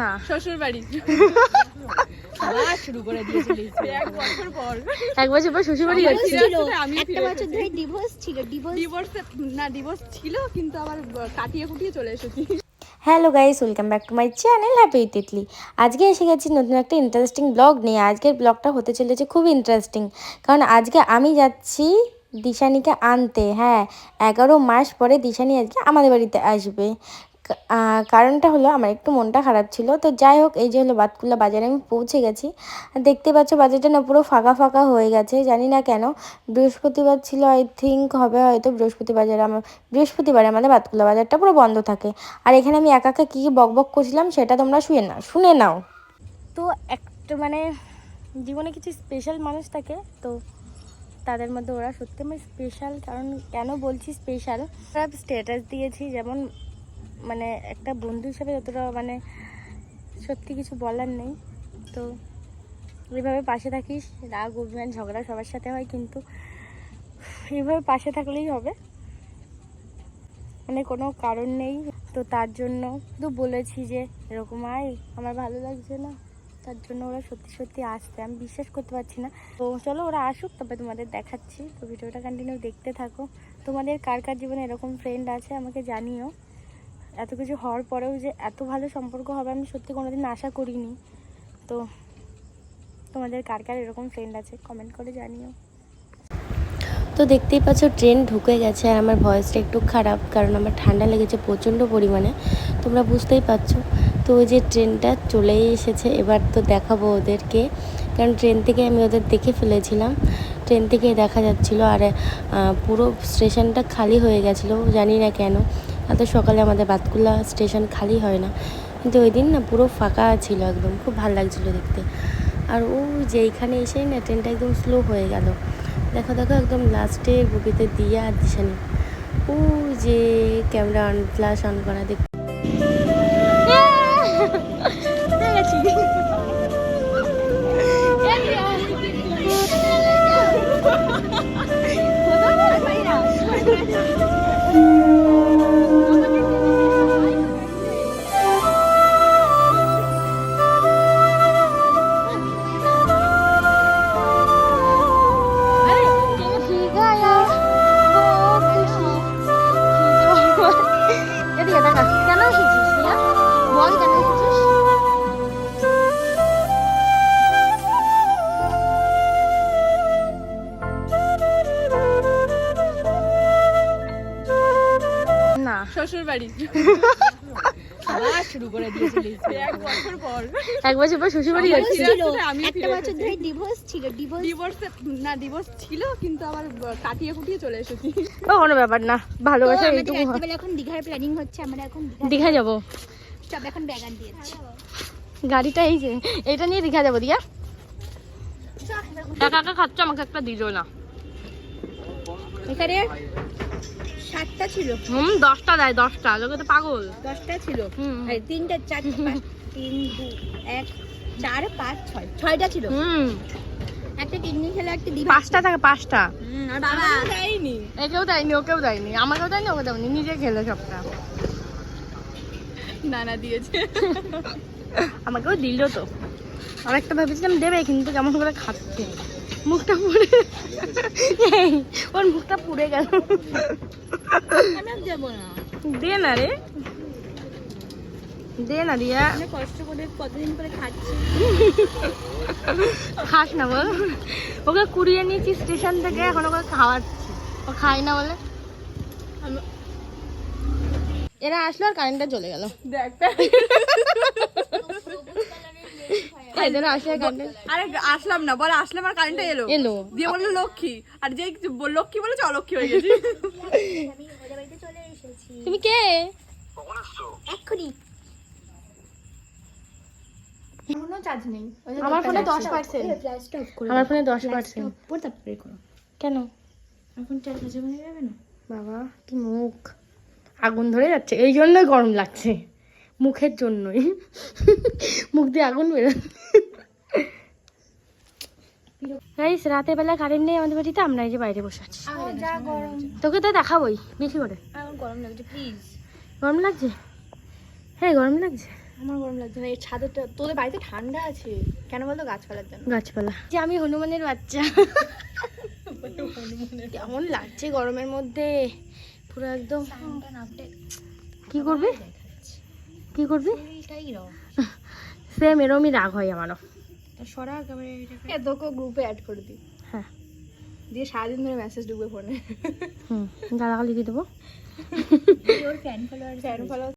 না। শ্বশুর বাড়ি শুরু করে দিয়েছিল এক বছর পর। এক বছর পর শ্বশুর বাড়ি আমার যাচ্ছি। ছিল। ছিল আমি একটা বছর ধরে ডিভোর্স ছিল। ডিভোর্স ডিভোর্স না ডিভোর্স ছিল কিন্তু আবার কাটিয়ে কুটিয়ে চলে এসেছি। Hello guys welcome back to my channel happy আজকে এসে গেছি নতুন একটা ইন্টারেস্টিং ব্লগ নিয়ে। আজকের ব্লগটা হতে চলেছে খুব ইন্টারেস্টিং কারণ আজকে আমি যাচ্ছি দিশানিকে আনতে হ্যাঁ। এগারো মাস পরে দিশানি আজকে আমাদের বাড়িতে আসবে। কারণটা হলো আমার একটু মনটা খারাপ ছিল। তো যাই হোক, এই যে হলো বাতকুল্লা বাজারে আমি পৌঁছে গেছি। দেখতে পাচ্ছ বাজারটা না পুরো ফাঁকা ফাঁকা হয়ে গেছে, জানি না কেন। বৃহস্পতিবার ছিল আই থিঙ্ক হবে হয়তো বৃহস্পতিবার আমার, বৃহস্পতিবারে আমাদের বাতকুল্লা বাজারটা পুরো বন্ধ থাকে। আর এখানে আমি একা একা কী কী বক বক করছিলাম সেটা তোমরা শুয়ে না, শুনে নাও। তো একটা মানে জীবনে কিছু স্পেশাল মানুষ থাকে, তো তাদের মধ্যে ওরা সত্যি আমার স্পেশাল কারণ কেন বলছি স্পেশাল স্ট্যাটাস দিয়েছি, যেমন মানে একটা বন্ধু হিসাবে যতটা মানে সত্যি কিছু বলার নেই। তো এইভাবে পাশে থাকিস, রাগ, অভিমান, ঝগড়া সবার সাথে হয় কিন্তু এইভাবে পাশে থাকলেই হবে। মানে কোনো কারণ নেই। তো তার জন্য শুধু বলেছি যে, এরকম আয়, আমার ভালো লাগছে না। তার জন্য ওরা সত্যি সত্যি আসতে আমি বিশ্বাস করতে পারছি না। তো চলো ওরা আসুক তবে তোমাদের দেখাচ্ছি। তো ভিডিওটা কন্টিনিউ দেখতে থাকো। তোমাদের কার কার জীবনে এরকম ফ্রেন্ড আছে আমাকে জানিও। এত কিছু হওয়ার পরেও যে এত ভালো সম্পর্ক হবে আমি সত্যি কোনোদিন আশা করিনি। তো তোমাদের কার কার এরকম ফ্রেন্ড আছে কমেন্ট করে জানিও। তো দেখতেই পাচ্ছ ট্রেন ঢুকে গেছে আর আমার ভয়েসটা একটু খারাপ কারণ আমার ঠান্ডা লেগেছে প্রচণ্ড পরিমাণে। তোমরা বুঝতেই পারছ। তো ওই যে ট্রেনটা চলেই এসেছে, এবার তো দেখাবো ওদেরকে। কারণ ট্রেন থেকে আমি ওদের দেখে ফেলেছিলাম। ট্রেন থেকে দেখা যাচ্ছিল আর পুরো স্টেশনটা খালি হয়ে গেছিল, জানি না কেন। এত সকালে আমাদের বাতকুল্লা স্টেশন খালি হয় না। কিন্তু ওই দিন না পুরো ফাঁকা ছিল একদম, খুব ভালো লাগছিল দেখতে। আর ও যেইখানে এসেই না ট্রেনটা একদম স্লো হয়ে গেল। দেখো দেখো, একদম লাস্টে বুকিতে দিয়ে আর দিশানি। ও যে ক্যামেরা অন ফ্ল্যাশ অন করা দেখ শ্বশুর বাড়ি শুরু করে দিয়েছিল এক বছর পর। এক বছর পর শ্বশুর বাড়ি যাচ্ছি। আমি একটা বছর ধরে ডিভোর্স ছিল ডিভোর্স ডিভোর্স না ডিভোর্স ছিল কিন্তু আবার কাটিয়ে কুটিয়ে চলে এসেছি। ও কোনো ব্যাপার না। ভালোবাসা আমাদের এইটুকু। হয়। এখন দীঘার প্ল্যানিং হচ্ছে আমরা এখন দীঘা দীঘা যাব। সব এখন ব্যাগান দিয়েছি গাড়িটা এই যে এটা নিয়ে দীঘা যাব দিয়া। একা একা খাচ্ছ আমাকে একটা দিল না। এখানে সাতটা ছিল। হুম দশটা দেয় দশটা। লোকে তো পাগল। দশটা ছিল। হুম। আর তিনটা চারটে পাঁচ তিন দু এক চার পাঁচ ছয়। ছয়টা ছিল। হুম। একটা কিডনি খেলে একটা ডিম পাঁচটা থাকে পাঁচটা। আর বাবা। দেয়নি। একেও দেয়নি ওকেও দেয়নি। আমাকেও দেয়নি ওকে দেয়নি। নিজে খেলে সবটা। না না দিয়েছে। আমাকেও দিল তো। আর একটা ভেবেছিলাম দেবে কিন্তু কেমন করে খাচ্ছে। মুখটা পুড়ে ওর মুখটা পুড়ে গেল। দেবো না। দে না রে। দে না আমি কষ্ট করে কতদিন করে খাচ্ছি খাস না বল। ওকে কুড়িয়ে নিয়েছি স্টেশন থেকে এখন ওকে খাওয়াচ্ছি। ও খাই না বলে। এরা আসলো আর কারেন্টটা চলে গেল। দেখ। কারেন্ট আরে আসলাম না বলে আসলাম আর কারেন্টটা এলো। এলো দিয়ে বলল লক্ষ্মী। আর যেই লক্ষ্মী বলেছে অলক্ষ্মী হয়ে গেছি। আমি ওদের বাড়িতে চলে এসেছি তুমি কে এক্ষুনি আমার ফোনে পর তারপরে করো। কেন? এখন চার হয়ে যাবে না? বাবা কি মুখ। আগুন ধরে যাচ্ছে। এই জন্যই গরম লাগছে। মুখের জন্যই। মুখ দিয়ে আগুন বেরো গাইস রাতের বেলা কারেন্ট নেই আমাদের বাড়িতে আমরা এই যে বাইরে বসে আছি। যা গরম। তোকে তো দেখাবোই বেশি করে? গরম লাগছে প্লিজ গরম লাগছে? হ্যাঁ গরম লাগছে। আমার গরম লাগছে না এই ছাদেরটা তোদের বাড়িতে ঠান্ডা আছে? কেন বলতো গাছপালার জন্য? গাছপালা। যে আমি হনুমানের বাচ্চা। কেমন লাগছে গরমের মধ্যে? পুরো একদম কি করবি? কি করবি? সেম এরমই রাগ হয় আমারও। সরা ক্যামেরা তোকে গ্রুপে অ্যাড করে দিই। হ্যাঁ। দিয়ে সারাদিন ধরে মেসেজ ঢুকবে ফোনে হুম গালাগালি দিয়ে দেবো। ওর ফ্যান ফলোয়ার ফ্যান ফলো